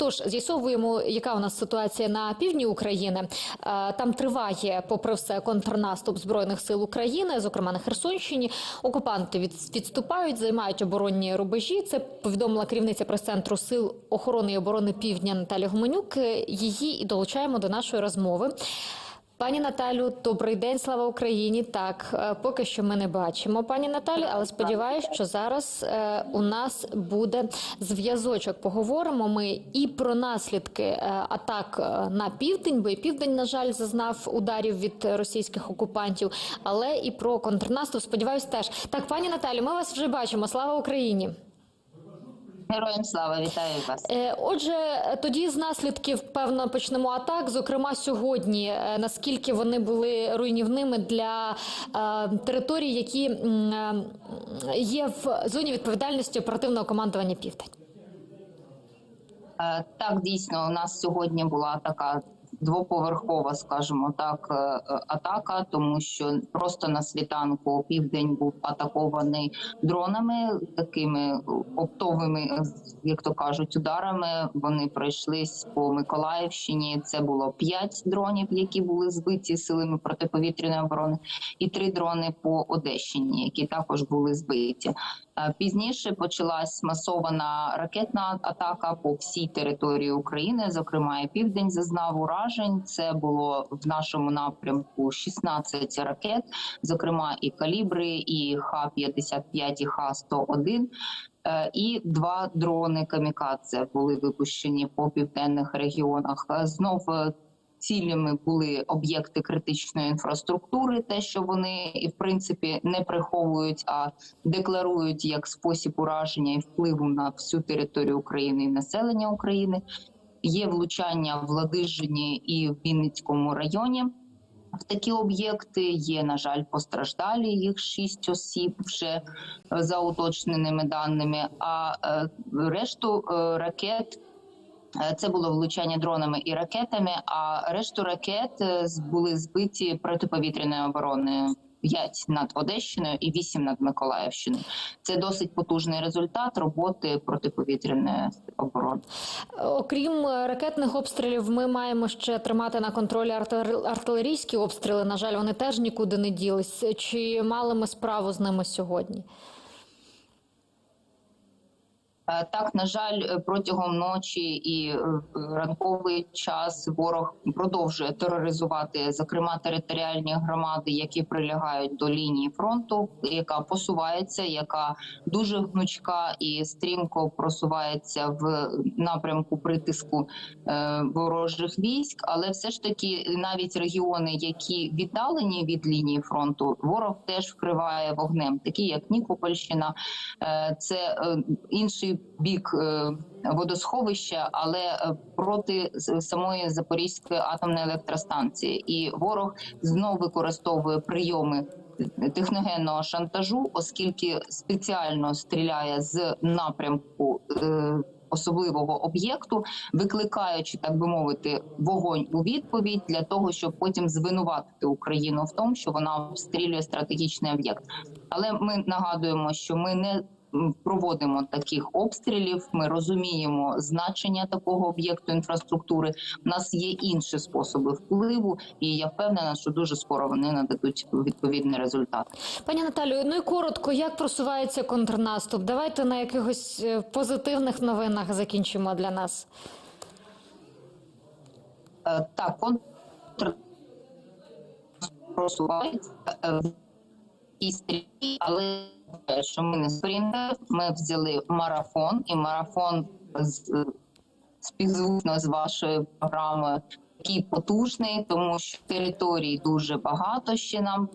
Тож з'ясовуємо, яка у нас ситуація на півдні України. Е, Там триває, попри все, контрнаступ збройних сил України, зокрема на Херсонщині. Окупанти від- відступають, займають оборонні рубежі. Це повідомила керівниця прес-центру сил охорони і оборони Півдня Наталя Гуменюк. Е, Її і долучаємо до нашої розмови. Пані Наталю, добрий день, слава Україні. Так, е, поки що ми не бачимо пані Наталі, але сподіваюся, що зараз е, у нас буде зв'язочок. Поговоримо ми і про наслідки е, атак на південь, бо і південь, на жаль, зазнав ударів від російських окупантів, але і про контрнаступ. Сподіваюсь, теж так, пані Наталі, ми вас вже бачимо. Слава Україні. Героям слава, вітаю вас. Е, Отже, тоді з наслідків певно почнемо атак. Зокрема, сьогодні е, наскільки вони були руйнівними для е, територій, які є в зоні відповідальності оперативного командування Південь. Так, дійсно, у нас сьогодні була така двоповерхова, скажімо так, е, е, атака, тому що просто на світанку південь був атакований дронами, такими оптовими, е, як то кажуть, ударами. Вони пройшлись по Миколаївщині. Це було п'ять дронів, які були збиті силами протиповітряної оборони, і три дрони по Одещині, які також були збиті. Е, Пізніше почалась масована ракетна атака по всій території України. Зокрема, і південь зазнав уражень. Це було в нашому напрямку 16 ракет, зокрема і калібри, і Х-55, і Х-101. Е, І два дрони камікадзе були випущені по південних регіонах. Е, Знов цілями були об'єкти критичної інфраструктури, те, що вони і в принципі не приховують, а декларують як спосіб ураження і впливу на всю територію України і населення України. Є влучання в Ладижині і в Вінницькому районі. В такі об'єкти є, на жаль, постраждалі. Їх шість осіб вже е, за уточненими даними. А е, решту е, ракет Це було влучання дронами і ракетами. А решту ракет е, були збиті протиповітряною обороною. 5 над Одещиною і 8 над Миколаївщиною. Це досить потужний результат роботи протиповітряної оборони. Окрім е, ракетних обстрілів, ми маємо ще тримати на контролі артилерійські обстріли. На жаль, вони теж нікуди не ділись. Чи мали ми справу з ними сьогодні? Е, Так, на жаль, е, протягом ночі і е, ранковий час ворог продовжує тероризувати, зокрема територіальні громади, які прилягають до лінії фронту, яка посувається, яка дуже гнучка і стрімко просувається в напрямку притиску ворожих військ. Але все ж таки, навіть регіони, які віддалені від лінії фронту, ворог теж вкриває вогнем, такі як Нікопольщина, це інший бік е, водосховища, але е, проти самої Запорізької атомної електростанції. І ворог знов використовує прийоми техногенного шантажу, оскільки спеціально стріляє з напрямку. е, Особливого об'єкту, викликаючи, так би мовити, вогонь у відповідь для того, щоб потім звинуватити Україну в тому, що вона обстрілює стратегічний об'єкт. Але ми нагадуємо, що ми не проводимо таких обстрілів. Ми розуміємо значення такого об'єкту інфраструктури. У нас є інші способи впливу, і я впевнена, що дуже скоро вони нададуть відповідний результат. Пані Наталію, ну і коротко, як просувається контрнаступ? Давайте на якихось е, позитивних новинах закінчимо для нас. Е, Так, контр просувається е, і стрій, але що ми не спринтер, ми взяли марафон, і марафон з е, співзвучно з вашою програмою. Такий потужний, тому що територій дуже багато ще нам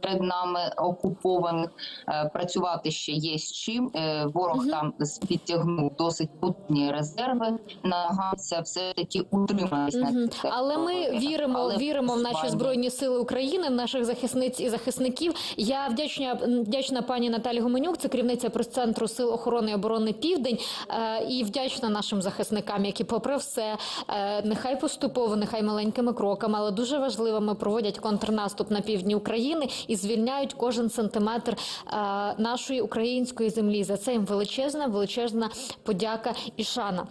перед нами окупованих. Е, Працювати ще є з чим. Е, Ворог там підтягнув досить потужні резерви. Намагається все таки утриматися на цих Але ми віримо, Але віримо в наші збройні сили України, в наших захисниць і захисників. Я вдячна вдячна пані Наталі Гуменюк, це керівниця прес-центру сил охорони і оборони Південь. е, І вдячна нашим захисникам, які, попри все, нехай поступово, нехай маленькими кроками, але дуже важливими проводять контрнаступ на півдні України і звільняють кожен сантиметр е, нашої української землі. За це їм величезна, величезна подяка і шана.